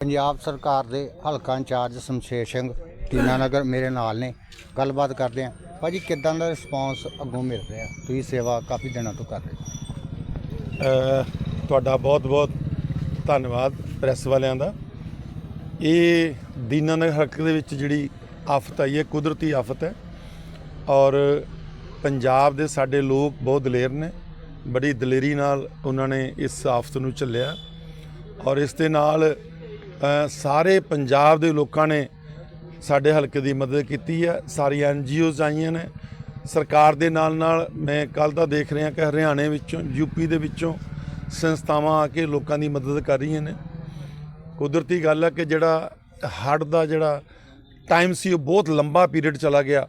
ਪੰਜਾਬ ਸਰਕਾਰ ਦੇ ਹਲਕਾ ਇੰਚਾਰਜ ਸ਼ਮਸ਼ੇਰ ਸਿੰਘ ਦੀਨਾਨਗਰ ਮੇਰੇ ਨਾਲ ਨੇ। ਗੱਲਬਾਤ ਕਰਦੇ ਆਂ ਭਾਜੀ, ਕਿੱਦਾਂ ਦਾ ਰਿਸਪੌਂਸ ਅੱਗੋਂ ਮਿਲ ਰਿਹਾ? ਤੁਸੀਂ ਸੇਵਾ ਕਾਫੀ ਦਿਨਾਂ ਤੋਂ ਕਰ ਰਹੇ ਹੋ। ਤੁਹਾਡਾ ਬਹੁਤ-ਬਹੁਤ ਧੰਨਵਾਦ ਪ੍ਰੈਸ ਵਾਲਿਆਂ ਦਾ। ਇਹ ਦੀਨਾ ਨਗਰ ਹਲਕੇ ਦੇ ਵਿੱਚ ਜਿਹੜੀ ਆਫਤ ਆਈ ਹੈ, ਕੁਦਰਤੀ ਆਫਤ ਹੈ ਔਰ ਪੰਜਾਬ ਦੇ ਸਾਡੇ ਲੋਕ ਬਹੁਤ ਦਲੇਰ ਨੇ। ਬੜੀ ਦਲੇਰੀ ਨਾਲ ਉਹਨਾਂ ਨੇ ਇਸ ਆਫਤ ਨੂੰ ਝੱਲਿਆ ਔਰ ਇਸ ਦੇ ਨਾਲ ਸਾਰੇ ਪੰਜਾਬ ਦੇ ਲੋਕਾਂ ਨੇ ਸਾਡੇ ਹਲਕੇ ਦੀ ਮਦਦ ਕੀਤੀ ਹੈ। ਸਾਰੀ ਐਨਜੀਓਜ਼ ਆਈਆਂ ਨੇ। ਸਰਕਾਰ ਦੇ ਨਾਲ ਨਾਲ ਮੈਂ ਕੱਲ ਤਾਂ ਦੇਖ ਰਿਹਾ ਕਿ ਹਰਿਆਣੇ ਵਿੱਚੋਂ ਯੂਪੀ ਦੇ ਵਿੱਚੋਂ ਸੰਸਥਾਵਾਂ ਆ ਕੇ ਲੋਕਾਂ ਦੀ ਮਦਦ ਕਰ ਰਹੀਆਂ ਨੇ। ਕੁਦਰਤੀ ਗੱਲ ਹੈ ਕਿ ਜਿਹੜਾ ਹੜ੍ਹ ਦਾ ਜਿਹੜਾ ਟਾਈਮ ਸੀ, ਉਹ ਬਹੁਤ ਲੰਬਾ ਪੀਰੀਅਡ ਚਲਾ ਗਿਆ।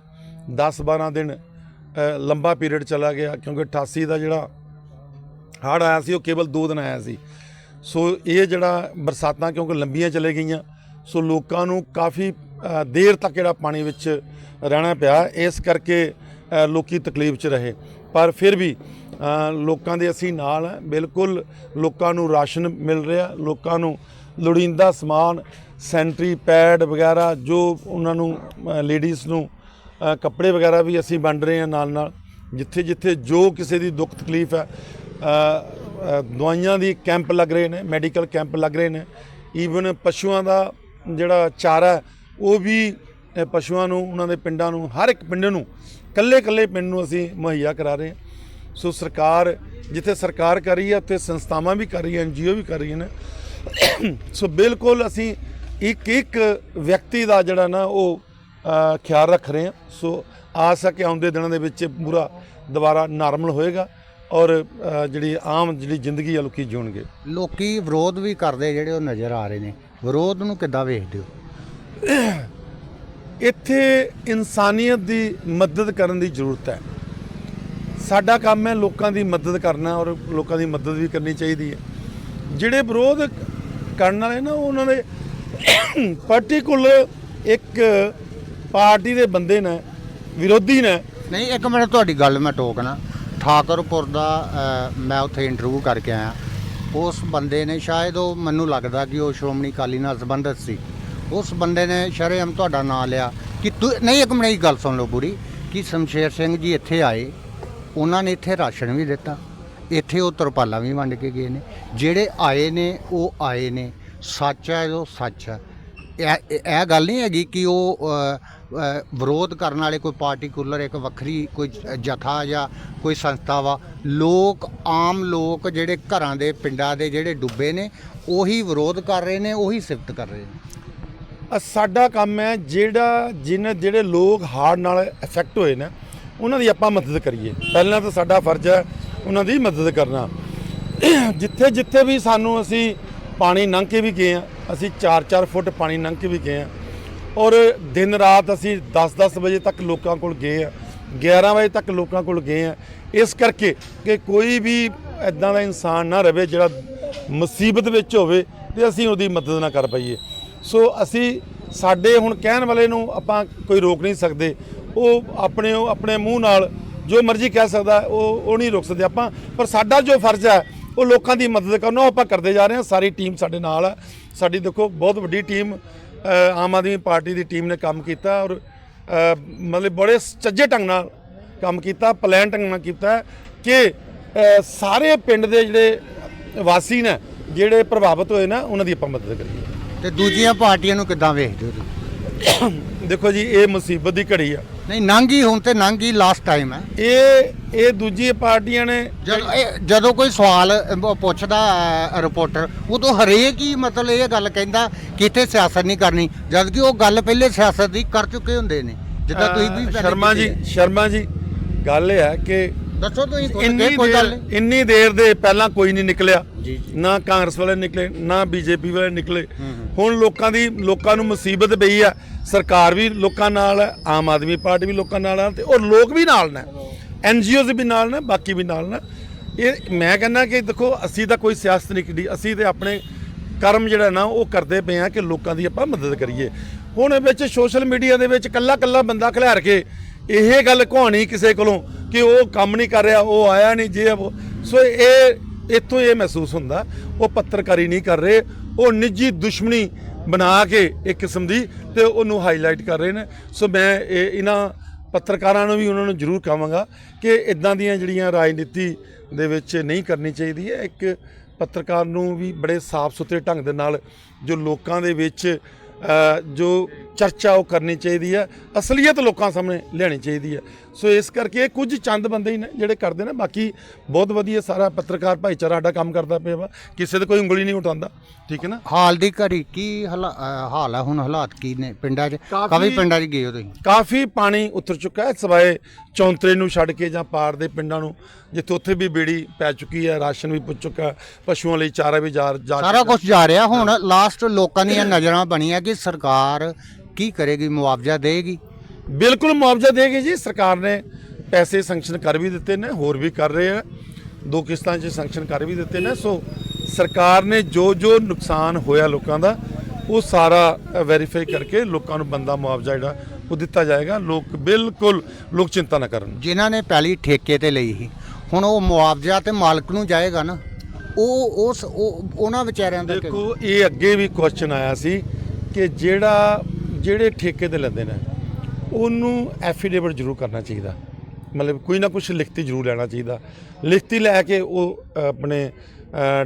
10-12 ਦਿਨ ਲੰਬਾ ਪੀਰੀਅਡ ਚਲਾ ਗਿਆ ਕਿਉਂਕਿ 88 ਦਾ ਜਿਹੜਾ ਹੜ੍ਹ ਆਇਆ ਸੀ, ਉਹ ਕੇਵਲ 2 ਦਿਨ ਆਇਆ ਸੀ। ਸੋ ਇਹ ਜਿਹੜਾ ਬਰਸਾਤਾਂ ਕਿਉਂਕਿ ਲੰਬੀਆਂ ਚਲੇ ਗਈਆਂ ਸੋ ਲੋਕਾਂ ਨੂੰ ਕਾਫੀ ਦੇਰ ਤੱਕ ਜਿਹੜਾ ਪਾਣੀ ਵਿੱਚ ਰਹਿਣਾ ਪਿਆ ਇਸ ਕਰਕੇ ਅ, ਲੋਕੀ ਤਕਲੀਫ 'ਚ ਰਹੇ। ਪਰ ਫਿਰ ਵੀ ਲੋਕਾਂ ਦੇ ਅਸੀਂ ਨਾਲ ਬਿਲਕੁਲ ਲੋਕਾਂ ਨੂੰ ਰਾਸ਼ਨ ਮਿਲ ਰਿਹਾ ਲੋਕਾਂ ਨੂੰ ਲੋੜੀਂਦਾ ਸਮਾਨ ਸੈਂਟਰੀ ਪੈਡ ਵਗੈਰਾ ਜੋ ਉਹਨਾਂ ਨੂੰ ਲੇਡੀਜ਼ ਨੂੰ ਕੱਪੜੇ ਵਗੈਰਾ ਵੀ ਅਸੀਂ ਵੰਡ ਰਹੇ ਹਾਂ ਨਾਲ ਨਾਲ ਜਿੱਥੇ ਜਿੱਥੇ ਜੋ ਕਿਸੇ ਦੀ ਦੁੱਖ ਤਕਲੀਫ ਹੈ ਦਵਾਈਆਂ ਦੀ ਕੈਂਪ ਲੱਗ ਰਹੇ ਨੇ, ਮੈਡੀਕਲ ਕੈਂਪ ਲੱਗ ਰਹੇ ਨੇ। ਈਵਨ ਪਸ਼ੂਆਂ ਦਾ ਜਿਹੜਾ ਚਾਰਾ ਉਹ ਵੀ ਪਸ਼ੂਆਂ ਨੂੰ, ਉਹਨਾਂ ਦੇ ਪਿੰਡਾਂ ਨੂੰ, ਹਰ ਇੱਕ ਪਿੰਡ ਨੂੰ ਕੱਲੇ ਕੱਲੇ ਪਿੰਡ ਨੂੰ ਅਸੀਂ ਮੁਹੱਈਆ ਕਰਾ ਰਹੇ ਹਾਂ। ਸੋ ਸਰਕਾਰ, ਜਿੱਥੇ ਸਰਕਾਰ ਕਰ ਰਹੀ ਹੈ, ਉੱਥੇ ਸੰਸਥਾਵਾਂ ਵੀ ਕਰ ਰਹੀ ਰਹੀਆਂ ਐਨਜੀਓ ਵੀ ਕਰ ਰਹੀਆਂ ਨੇ। ਸੋ ਬਿਲਕੁਲ ਅਸੀਂ ਇੱਕ ਇੱਕ ਵਿਅਕਤੀ ਦਾ ਜਿਹੜਾ ਨਾ, ਉਹ ਖਿਆਲ ਰੱਖ ਰਹੇ ਹਾਂ। ਸੋ ਆਸ ਹੈ ਕਿ ਆਉਂਦੇ ਦਿਨਾਂ ਦੇ ਵਿੱਚ ਪੂਰਾ ਦੁਬਾਰਾ ਨਾਰਮਲ ਹੋਏਗਾ। ਔਰ ਅ, ਜਿਹੜੀ ਆਮ ਜਿਹੜੀ ਜ਼ਿੰਦਗੀ ਆ ਲੋਕੀ ਜਿਉਣਗੇ। ਲੋਕੀ ਵਿਰੋਧ ਵੀ ਕਰਦੇ ਜਿਹੜੇ ਉਹ ਨਜ਼ਰ ਆ ਰਹੇ ਨੇ। ਵਿਰੋਧ ਨੂੰ ਕਿੱਦਾਂ ਵੇਖਦੇ ਹੋ? ਇੱਥੇ ਇਨਸਾਨੀਅਤ ਦੀ ਮਦਦ ਕਰਨ ਦੀ ਜ਼ਰੂਰਤ ਹੈ। ਸਾਡਾ ਕੰਮ ਹੈ ਲੋਕਾਂ ਦੀ ਮਦਦ ਕਰਨਾ ਔਰ ਲੋਕਾਂ ਦੀ ਮਦਦ ਵੀ ਕਰਨੀ ਚਾਹੀਦੀ ਹੈ। ਜਿਹੜੇ ਵਿਰੋਧ ਕਰਨ ਵਾਲੇ ਨਾ ਉਹਨਾਂ ਦੇ ਪਾਰਟਿਕੂਲਰ ਇੱਕ ਪਾਰਟੀ ਦੇ ਬੰਦੇ ਨੇ ਵਿਰੋਧੀ ਨੇ। ਨਹੀਂ ਇੱਕ ਮਿੰਟ ਤੁਹਾਡੀ ਗੱਲ ਮੈਂ ਟੋਕਣਾ ਠਾਕਰਪੁਰ ਦਾ ਮੈਂ ਉੱਥੇ ਇੰਟਰਵਿਊ ਕਰਕੇ ਆਇਆ। ਉਸ ਬੰਦੇ ਨੇ ਸ਼ਾਇਦ ਉਹ ਮੈਨੂੰ ਲੱਗਦਾ ਕਿ ਉਹ ਸ਼੍ਰੋਮਣੀ ਅਕਾਲੀ ਨਾਲ ਸੰਬੰਧਿਤ ਸੀ। ਉਸ ਬੰਦੇ ਨੇ ਸ਼ਰੇਆਮ ਤੁਹਾਡਾ ਨਾਂ ਲਿਆ। ਕਿ ਤੂੰ, ਨਹੀਂ, ਇੱਕ ਮਿੰਟ ਗੱਲ ਸੁਣ ਲਓ ਪੂਰੀ ਕਿ ਸ਼ਮਸ਼ੇਰ ਸਿੰਘ ਜੀ ਇੱਥੇ ਆਏ। ਉਹਨਾਂ ਨੇ ਇੱਥੇ ਰਾਸ਼ਨ ਵੀ ਦਿੱਤਾ। ਇੱਥੇ ਉਹ ਤਰਪਾਲਾਂ ਵੀ ਵੰਡ ਕੇ ਗਏ ਨੇ। ਜਿਹੜੇ ਆਏ ਨੇ, ਉਹ ਆਏ ਨੇ। ਸੱਚ ਹੈ ਜੋ ਸੱਚ ਹੈ। ਇਹ ਇਹ ਗੱਲ ਨਹੀਂ ਹੈਗੀ ਕਿ ਉਹ ਵਿਰੋਧ ਕਰਨ ਵਾਲੇ ਕੋਈ ਪਾਰਟਿਕੂਲਰ ਇੱਕ ਵੱਖਰੀ ਕੋਈ ਜਥਾ ਜਾਂ ਕੋਈ ਸੰਸਥਾ ਵਾ, ਲੋਕ, ਆਮ ਲੋਕ ਜਿਹੜੇ ਘਰਾਂ ਦੇ, ਪਿੰਡਾਂ ਦੇ ਜਿਹੜੇ ਡੁੱਬੇ ਨੇ, ਉਹੀ ਵਿਰੋਧ ਕਰ ਰਹੇ ਨੇ, ਉਹੀ ਸਿਫਤ ਕਰ ਰਹੇ ਨੇ। ਸਾਡਾ ਕੰਮ ਹੈ ਜਿਹੜਾ ਜਿਨ, ਜਿਹੜੇ ਲੋਕ ਹਾਰਡ ਨਾਲ ਇਫੈਕਟ ਹੋਏ ਨੇ, ਉਹਨਾਂ ਦੀ ਆਪਾਂ ਮਦਦ ਕਰੀਏ। ਪਹਿਲਾਂ ਤਾਂ ਸਾਡਾ ਫਰਜ਼ ਹੈ ਉਹਨਾਂ ਦੀ ਮਦਦ ਕਰਨਾ। ਜਿੱਥੇ ਜਿੱਥੇ ਵੀ ਸਾਨੂੰ ਅਸੀਂ ਪਾਣੀ ਲੰਘ ਕੇ ਵੀ ਗਏ ਆ ਅਸੀਂ 4-4 ਫੁੱਟ ਪਾਣੀ ਲੰਘ ਕੇ ਵੀ ਗਏ ਆ। ਔਰ ਦਿਨ ਰਾਤ ਅਸੀਂ 10-10 ਵਜੇ ਤੱਕ ਲੋਕਾਂ ਕੋਲ ਗਏ ਆ। 11 ਵਜੇ ਤੱਕ ਲੋਕਾਂ ਕੋਲ ਗਏ ਆ। ਇਸ ਕਰਕੇ ਕਿ ਕੋਈ ਵੀ ਐਦਾਂ ਦਾ ਇਨਸਾਨ ਨਾ ਰਵੇ ਜਿਹੜਾ ਮੁਸੀਬਤ ਵਿੱਚ ਹੋਵੇ ਤੇ ਅਸੀਂ ਉਹਦੀ ਮਦਦ ਨਾ ਕਰ ਪਾਈਏ। ਸੋ ਅਸੀਂ ਸਾਡੇ ਹੁਣ ਕਹਿਣ ਵਾਲੇ ਨੂੰ ਆਪਾਂ ਕੋਈ ਰੋਕ ਨਹੀਂ ਸਕਦੇ। ਉਹ ਆਪਣੇ ਉਹ ਆਪਣੇ ਮੂੰਹ ਨਾਲ ਜੋ ਮਰਜ਼ੀ ਕਹਿ ਸਕਦਾ, ਉਹ ਉਹ ਨਹੀਂ ਰੋਕ ਸਕਦੇ ਆਪਾਂ। ਪਰ ਸਾਡਾ ਜੋ ਫਰਜ਼ ਹੈ ਉਹ ਲੋਕਾਂ ਦੀ ਮਦਦ ਕਰਨਾ। ਉਹ ਆਪਾਂ ਕਰਦੇ ਜਾ ਰਹੇ ਹਾਂ ਸਾਰੀ ਟੀਮ ਸਾਡੇ ਨਾਲ ਹੈ ਸਾਡੀ ਦੇਖੋ ਬਹੁਤ ਵੱਡੀ ਟੀਮ ਆਮ ਆਦਮੀ ਪਾਰਟੀ ਦੀ ਟੀਮ ਨੇ ਕੰਮ ਕੀਤਾ ਔਰ ਮਤਲਬ ਬੜੇ ਚੱਜੇ ਢੰਗ ਨਾਲ ਕੰਮ ਕੀਤਾ ਪਲਾਨ ਢੰਗ ਨਾਲ ਕੀਤਾ ਕਿ ਸਾਰੇ ਪਿੰਡ ਦੇ ਜਿਹੜੇ ਵਾਸੀ ਨੇ ਜਿਹੜੇ ਪ੍ਰਭਾਵਿਤ ਹੋਏ ਨਾ ਉਹਨਾਂ ਦੀ ਆਪਾਂ ਮਦਦ ਕਰੀਏ। ਤੇ ਦੂਜੀਆਂ ਪਾਰਟੀਆਂ ਨੂੰ ਕਿੱਦਾਂ ਵੇਖਦੇ ਹੋ ਦੇਖੋ ਜੀ ਇਹ ਮੁਸੀਬਤ ਦੀ ਘੜੀ ਆ। ਨਹੀਂ ਨਾਂਗੀ ਹੁਣ ਤੇ ਨਾਂਗੀ ਲਾਸਟ ਟਾਈਮ ਹੈ ਇਹ ਇਹ ਦੂਜੀ ਪਾਰਟੀਆਂ ਨੇ ਜਦੋਂ ਇਹ- ਜਦੋਂ ਕੋਈ ਸਵਾਲ ਪੁੱਛਦਾ ਅ, ਰਿਪੋਰਟਰ ਉਦੋਂ ਹਰੇਕ ਹੀ ਮਤਲਬ ਇਹ ਗੱਲ ਕਹਿੰਦਾ ਕਿ ਇੱਥੇ ਸਿਆਸਤ ਨਹੀਂ ਕਰਨੀ ਜਦ ਕਿ ਉਹ ਗੱਲ ਪਹਿਲੇ ਸਿਆਸਤ ਦੀ ਕਰ ਚੁੱਕੇ ਹੁੰਦੇ ਨੇ ਜਿੱਦਾਂ ਤੁਸੀਂ ਵੀ ਅਹ ਪਹਿਲੇ ਸ਼ਰਮਾ ਜੀ ਕੀਤੀ ਹੈ। ਸ਼ਰਮਾ ਜੀ ਗੱਲ ਇਹ ਹੈ ਕਿ ਦੱਸੋ ਤੁਸੀਂ ਇੰਨੀ ਕੇ ਕੋਈ ਗੱਲ ਦੇਰ ਨਹੀਂ। ਇੰਨੀ ਦੇਰ ਦੇ ਪਹਿਲਾਂ ਕੋਈ ਨਹੀਂ ਨਿਕਲਿਆ। ਜੀ, ਜੀ। ਨਾ ਕਾਂਗਰਸ ਵਾਲੇ ਨਿਕਲੇ ਨਾ ਬੀਜੇਪੀ ਵਾਲੇ ਨਿਕਲੇ। ਹੁਣ ਲੋਕਾਂ ਦੀ ਲੋਕਾਂ ਨੂੰ ਮੁਸੀਬਤ ਪਈ ਆ। ਸਰਕਾਰ ਵੀ ਲੋਕਾਂ ਨਾਲ ਹੈ ਆਮ ਆਦਮੀ ਪਾਰਟੀ ਵੀ ਲੋਕਾਂ ਨਾਲ ਹੈ ਤੇ ਔਰ ਲੋਕ ਵੀ ਨਾਲ ਨੇ। ਐਨਜੀਓਜ਼ ਵੀ ਨਾਲ ਨੇ ਬਾਕੀ ਵੀ ਨਾਲ ਨੇ। ਇਹ ਮੈਂ ਕਹਿੰਦਾ ਕਿ ਦੇਖੋ ਅਸੀਂ ਤਾਂ ਕੋਈ ਸਿਆਸਤ ਨਹੀਂ ਕੀਤੀ ਅਸੀਂ ਤੇ ਆਪਣੇ ਕਰਮ ਜਿਹੜਾ ਨਾ ਉਹ ਕਰਦੇ ਪਏ ਆ ਕਿ ਲੋਕਾਂ ਦੀ ਆਪਾਂ ਮਦਦ ਕਰੀਏ। ਹੁਣ ਇਹ ਵਿੱਚ ਸੋਸ਼ਲ ਮੀਡੀਆ ਦੇ ਵਿੱਚ ਕੱਲਾ ਕੱਲਾ ਬੰਦਾ ਖਿਲਾਰ ਕੇ ਇਹ ਗੱਲ ਕਹਾਣੀ ਕਿਸੇ ਕੋਲੋਂ। ਕਿ ਉਹ ਕੰਮ ਨਹੀਂ ਕਰ ਰਿਹਾ, ਉਹ ਆਇਆ ਨਹੀਂ, ਜੇ ਉਹ, ਸੋ ਇਹ, ਇੱਥੋਂ ਇਹ ਮਹਿਸੂਸ ਹੁੰਦਾ, ਉਹ ਪੱਤਰਕਾਰੀ ਨਹੀਂ ਕਰ ਰਹੇ, ਉਹ ਨਿੱਜੀ ਦੁਸ਼ਮਣੀ ਬਣਾ ਕੇ ਇੱਕ ਕਿਸਮ ਦੀ ਤੇ ਉਹਨੂੰ ਹਾਈਲਾਈਟ ਕਰ ਰਹੇ ਨੇ। ਸੋ ਮੈਂ ਇਹ, ਇਹਨਾਂ ਪੱਤਰਕਾਰਾਂ ਨੂੰ ਵੀ ਉਹਨਾਂ ਨੂੰ ਜ਼ਰੂਰ ਕਹਾਂਗਾ ਕਿ ਇਦਾਂ ਦੀਆਂ ਜਿਹੜੀਆਂ ਰਾਜਨੀਤੀ ਦੇ ਵਿੱਚ ਨਹੀਂ ਕਰਨੀ ਚਾਹੀਦੀ ਹੈ, ਇੱਕ ਪੱਤਰਕਾਰ ਨੂੰ ਵੀ ਬੜੇ ਸਾਫ਼ ਸੁਥਰੇ ਢੰਗ ਦੇ ਨਾਲ ਜੋ ਲੋਕਾਂ ਦੇ ਵਿੱਚ ਜੋ ਚਰਚਾ ਉਹ ਕਰਨੀ ਚਾਹੀਦੀ ਹੈ, ਅਸਲੀਅਤ ਲੋਕਾਂ ਸਾਹਮਣੇ ਲਿਆਉਣੀ ਚਾਹੀਦੀ ਹੈ। ਸੋ ਇਸ ਕਰਕੇ ਕੁਝ ਚੰਦ ਬੰਦੇ ਹੀ ਨੇ ਜਿਹੜੇ ਕਰਦੇ ਨੇ ਬਾਕੀ ਬਹੁਤ ਵਧੀਆ ਸਾਰਾ ਪੱਤਰਕਾਰ ਭਾਈਚਾਰਾ ਸਾਡਾ ਕੰਮ ਕਰਦਾ ਪਿਆ ਵਾ। ਕਿਸੇ ਤੇ ਕੋਈ ਉਂਗਲੀ ਨਹੀਂ ਉਠਾਉਂਦਾ ਠੀਕ ਹੈ ਨਾ? ਹਾਲ ਦੀ ਘੜੀ ਕੀ ਹਾਲਾ- ਹੈ ਹੁਣ ਹਾਲਾਤ ਕੀ ਨੇ ਪਿੰਡਾਂ 'ਚ? ਕਾਫੀ- ਪਿੰਡਾਂ 'ਚ ਗਏ ਹੋ ਤੁਸੀਂ? ਕਾਫੀ ਪਾਣੀ ਉਤਰ ਚੁੱਕਾ ਹੈ ਸਵਾਏ ਚੌਂਤਰੇ ਨੂੰ ਛੱਡ ਕੇ ਜਾਂ ਪਾਰ ਦੇ ਪਿੰਡਾਂ ਨੂੰ ਜਿੱਥੇ ਉੱਥੇ ਵੀ ਬੇੜੀ ਪੈ ਚੁੱਕੀ ਹੈ ਰਾਸ਼ਨ ਵੀ ਪੁੱਜ ਚੁੱਕਾ ਪਸ਼ੂਆਂ ਲਈ ਚਾਰਾ ਵੀ ਜਾ ਜਾ ਸਾਰਾ ਕੁਝ ਜਾ ਰਿਹਾ ਹੁਣ ਲਾਸਟ ਲੋਕਾਂ ਦੀਆਂ ਨਜ਼ਰਾਂ ਬਣੀਆਂ ਕਿ ਸਰਕਾਰ ਕੀ ਕਰੇਗੀ ਮੁਆਵਜ਼ਾ ਦੇਗੀ ਬਿਲਕੁਲ ਮੁਆਵਜ਼ਾ ਦੇਗੀ ਜੀ। ਸਰਕਾਰ ਨੇ ਪੈਸੇ ਸੈਂਕਸ਼ਨ ਕਰ ਵੀ ਦਿੱਤੇ ਨੇ ਹੋਰ ਵੀ ਕਰ ਰਹੇ ਆ। ਦੋ ਕਿਸ਼ਤਾਂ 'ਚ ਸੈਂਕਸ਼ਨ ਕਰ ਵੀ ਦਿੱਤੇ ਨੇ। ਸੋ ਸਰਕਾਰ ਨੇ ਜੋ ਜੋ ਨੁਕਸਾਨ ਹੋਇਆ ਲੋਕਾਂ ਦਾ ਉਹ ਸਾਰਾ ਵੈਰੀਫਾਈ ਕਰਕੇ ਲੋਕਾਂ ਨੂੰ ਬੰਦਾ ਮੁਆਵਜ਼ਾ ਜਿਹੜਾ ਉਹ ਦਿੱਤਾ ਜਾਏਗਾ। ਲੋਕ ਬਿਲਕੁਲ ਲੋਕ ਚਿੰਤਾ ਨਾ ਕਰਨ। ਜਿਨ੍ਹਾਂ ਨੇ ਪਹਿਲੀ ਠੇਕੇ ਤੇ ਲਈ ਸੀ ਹੁਣ ਉਹ ਮੁਆਵਜ਼ਾ ਤੇ ਮਾਲਕ ਨੂੰ ਜਾਏਗਾ ਨਾ ਉਹ ਉਸ ਉਹ ਉਹਨਾਂ ਵਿਚਾਰਿਆਂ ਦਾ ਦੇਖੋ ਇਹ ਅੱਗੇ ਵੀ ਕੁਐਸਚਨ ਆਇਆ ਸੀ ਕਿ ਜਿਹੜਾ ਜਿਹੜੇ ਠੇਕੇ ਤੇ ਲੈਂਦੇ ਨੇ ਉਹਨੂੰ ਐਫੀਡੇਵਿਟ ਜ਼ਰੂਰ ਕਰਨਾ ਚਾਹੀਦਾ। ਮਤਲਬ ਕੋਈ ਨਾ ਕੁਝ ਲਿਖਤੀ ਜ਼ਰੂਰ ਲੈਣਾ ਚਾਹੀਦਾ। ਲਿਖਤੀ ਲੈ ਕੇ ਉਹ ਆਪਣੇ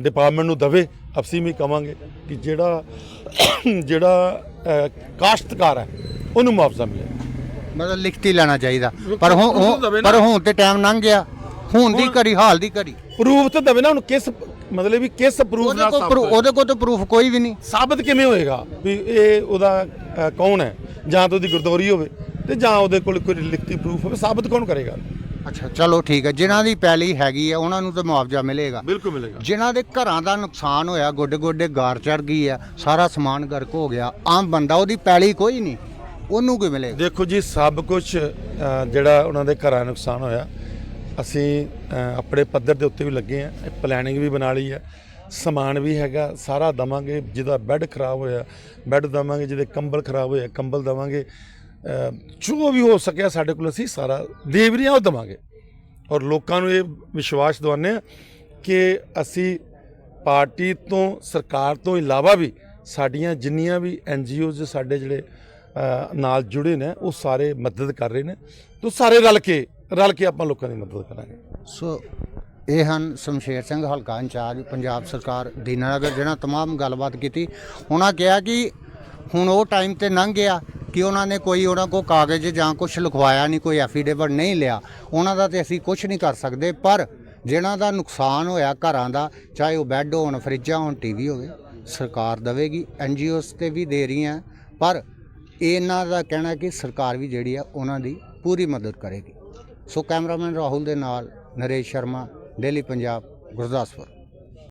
ਡਿਪਾਰਟਮੈਂਟ ਨੂੰ ਦਵੇ ਅਸੀਂ ਵੀ ਕਵਾਂਗੇ ਕਿ ਜਿਹੜਾ ਜਿਹੜਾ ਕਾਸ਼ਤਕਾਰ ਹੈ ਉਹਨੂੰ ਮੁਆਵਜ਼ਾ ਮਿਲੇ। ਮਤਲਬ ਲਿਖਤੀ ਲੈਣਾ ਚਾਹੀਦਾ। ਪਰ ਹੁਣ। ਪਰ ਹੁਣ ਤੇ ਟਾਈਮ ਲੰਘ ਗਿਆ। ਹੁਣ ਦੀ ਘੜੀ ਹਾਲ ਦੀ ਘੜੀ। ਪ੍ਰੂਫ ਤਾਂ ਦਵੇ ਨਾ ਹੁਣ ਕਿਸ ਮਤਲਬ ਵੀ ਕਿਸ ਪ੍ਰੂਫ ਨਾਲ ਸਾਬਤ? ਉਹਦੇ ਕੋਲ ਤਾਂ ਪ੍ਰੂਫ ਕੋਈ ਵੀ ਨਹੀਂ। ਸਾਬਤ ਕਿਵੇਂ ਹੋਏਗਾ? ਵੀ ਇਹ ਉਹਦਾ ਕੌਣ ਹੈ? ਜਾਂ ਤਾਂ ਉਹਦੀ ਗੁਰਦੌਰੀ ਹੋਵੇ। ਤੇ ਜਾਂ ਉਹਦੇ ਕੋਲ ਕੋਈ ਲਿਖਤੀ ਪ੍ਰੂਫ ਹੋਵੇ ਸਾਬਤ ਕੌਣ ਕਰੇਗਾ? ਅੱਛਾ ਚਲੋ ਠੀਕ ਹੈ। ਜਿਨ੍ਹਾਂ ਦੀ ਪੈਲੀ ਹੈਗੀ ਹੈ ਉਹਨਾਂ ਨੂੰ ਤਾਂ ਮੁਆਵਜ਼ਾ ਮਿਲੇਗਾ। ਬਿਲਕੁਲ ਮਿਲੇਗਾ। ਜਿਨ੍ਹਾਂ ਦੇ ਘਰਾਂ ਦਾ ਨੁਕਸਾਨ ਹੋਇਆ ਗੋਡੇ ਗੋਡੇ ਗਾਰ ਚੜ ਗਈ ਹੈ ਸਾਰਾ ਸਮਾਨ ਗਰਕ ਹੋ ਗਿਆ ਆਮ ਬੰਦਾ ਉਹਦੀ ਪੈਲੀ ਕੋਈ ਨਹੀਂ। ਉਹਨੂੰ ਕੀ ਮਿਲੇਗਾ? ਦੇਖੋ ਜੀ ਸਭ ਕੁਝ ਜਿਹੜਾ ਉਹਨਾਂ ਦੇ ਘਰਾਂ ਨੁਕਸਾਨ ਹੋਇਆ ਅਸੀਂ ਅ, ਆਪਣੇ ਪੱਧਰ ਦੇ ਉੱਤੇ ਵੀ ਲੱਗੇ ਆ ਪਲੈਨਿੰਗ ਵੀ ਬਣਾ ਲਈ ਹੈ ਸਮਾਨ ਵੀ ਹੈਗਾ ਸਾਰਾ ਦਵਾਂਗੇ ਜਿਹਦਾ ਬੈੱਡ ਖਰਾਬ ਹੋਇਆ ਬੈੱਡ ਦਵਾਂਗੇ ਜਿਹਦੇ ਕੰਬਲ ਖਰਾਬ ਹੋਇਆ ਕੰਬਲ ਦਵਾਂਗੇ ਜੋ ਵੀ ਹੋ ਸਕਿਆ ਸਾਡੇ ਕੋਲ ਅਸੀਂ ਸਾਰਾ ਦੇ ਵੀ ਰਹੇ ਹਾਂ ਉਹ ਦਵਾਂਗੇ। ਔਰ ਲੋਕਾਂ ਨੂੰ ਇਹ ਵਿਸ਼ਵਾਸ ਦਿਵਾਉਂਦੇ ਹਾਂ ਕਿ ਅਸੀਂ ਪਾਰਟੀ ਤੋਂ, ਸਰਕਾਰ ਤੋਂ ਇਲਾਵਾ ਵੀ ਸਾਡੀਆਂ ਜਿੰਨੀਆਂ ਵੀ ਐਨਜੀਓਜ਼ ਸਾਡੇ ਜਿਹੜੇ ਨਾਲ ਜੁੜੇ ਨੇ, ਉਹ ਸਾਰੇ ਮਦਦ ਕਰ ਰਹੇ ਨੇ। ਤੋਂ ਸਾਰੇ ਰਲ ਕੇ ਰਲ ਕੇ ਆਪਾਂ ਲੋਕਾਂ ਦੀ ਮਦਦ ਕਰਾਂਗੇ। ਸੋ, ਇਹ ਹਨ ਸ਼ਮਸ਼ੇਰ ਸਿੰਘ ਹਲਕਾ ਇੰਚਾਰਜ, ਪੰਜਾਬ ਸਰਕਾਰ, ਦੀਨਾਨਗਰ, ਜਿਹਨਾਂ ਤਮਾਮ ਗੱਲਬਾਤ ਕੀਤੀ। ਉਹਨਾਂ ਕਿਹਾ ਕਿ ਹੁਣ ਉਹ ਟਾਈਮ ਤੇ ਲੰਘ ਗਿਆ। ਕਿ ਉਹਨਾਂ ਨੇ ਕੋਈ ਉਹਨਾਂ ਕੋ ਕਾਗਜ਼ ਜਾਂ ਕੁਝ ਲਿਖਵਾਇਆ ਨਹੀਂ, ਕੋਈ ਐਫੀਡੇਵਿਟ ਨਹੀਂ ਲਿਆ। ਉਹਨਾਂ ਦਾ ਤੇ ਅਸੀਂ ਕੁਝ ਨਹੀਂ ਕਰ ਸਕਦੇ, ਪਰ ਜਿਹਨਾਂ ਦਾ ਨੁਕਸਾਨ ਹੋਇਆ ਘਰਾਂ ਦਾ, ਚਾਹੇ ਉਹ ਬੈੱਡ ਹੋਣ ਫਰਿੱਜਾਂ ਹੋਣ ਟੀਵੀ ਹੋਵੇ, ਸਰਕਾਰ ਦੇਵੇਗੀ ਐਨਜੀਓਸ ਤੇ ਵੀ ਦੇ ਰਹੀਆਂ, ਪਰ ਇਹਨਾਂ ਦਾ ਕਹਿਣਾ ਕਿ ਸਰਕਾਰ ਵੀ ਜਿਹੜੀ ਆ, ਉਹਨਾਂ ਦੀ ਪੂਰੀ ਮਦਦ ਕਰੇਗੀ। ਸੋ ਕੈਮਰਾਮੈਨ ਰਾਹੁਲ ਦੇ ਨਾਲ ਨਰੇਸ਼ ਸ਼ਰਮਾ ਡੇਲੀ ਪੰਜਾਬ ਗੁਰਦਾਸਪੁਰ।